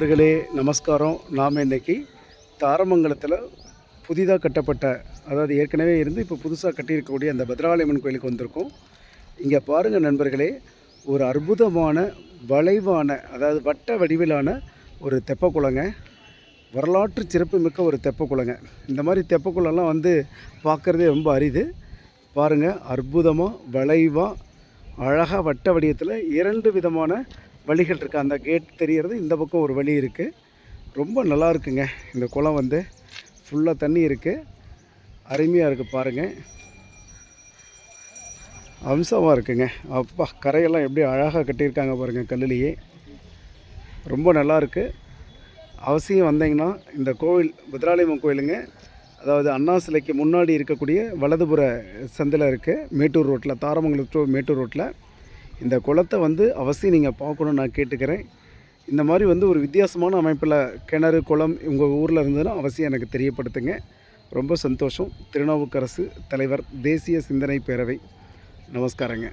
அவர்களே நமஸ்காரம். நாம் இன்னைக்கு தாரமங்கலத்தில் புதிதாக கட்டப்பட்ட அதாவது ஏற்கனவே இருந்து இப்போ புதுசாக கட்டியிருக்கக்கூடிய அந்த பத்ராலயம்மன் கோயிலுக்கு வந்திருக்கோம். இங்கே பாருங்கள் நண்பர்களே ஒரு அற்புதமான வளைவான அதாவது வட்ட வடிவிலான ஒரு தெப்பக்குளங்க. வரலாற்று சிறப்புமிக்க ஒரு தெப்பக்குளங்க. இந்த மாதிரி தெப்பக்குளம்லாம் வந்து பார்க்குறதே ரொம்ப அரிது. பாருங்கள் அற்புதமாக வளைவாக அழகாக வட்ட வடிவத்தில் இரண்டு விதமான வழிகள் இருக்குது அந்த கேட் தெரிகிறது இந்த பக்கம் ஒரு வழி இருக்குது ரொம்ப நல்லா இருக்குங்க. இந்த குளம் வந்து ஃபுல்லாக தண்ணி இருக்குது அருமையாக இருக்குது பாருங்கள் அம்சமாக இருக்குங்க. அப்பா கரையெல்லாம் எப்படி அழகாக கட்டியிருக்காங்க பாருங்கள் கல்லுலேயே. ரொம்ப நல்லாயிருக்கு அவசியம் வந்தீங்கன்னா இந்த கோவில் புத்ராலயம்மன் கோயிலுங்க. அதாவது அண்ணா சிலைக்கு முன்னாடி இருக்கக்கூடிய வலதுபுற சந்தில் இருக்குது மேட்டூர் ரோட்டில் தாரமங்கலத்து மேட்டூர் ரோட்டில் இந்த குளத்தை வந்து அவசியம் நீங்கள் பார்க்கணுன்னு நான் கேட்டுக்கிறேன். இந்த மாதிரி வந்து ஒரு வித்தியாசமான அமைப்பில் கிணறு குளம் உங்கள் ஊரில் இருந்ததுன்னா அவசியம் எனக்கு தெரியப்படுத்துங்க. ரொம்ப சந்தோஷம். திருநாவுக்கரசு தலைவர் தேசிய சிந்தனை பேரவை. நமஸ்காரங்க.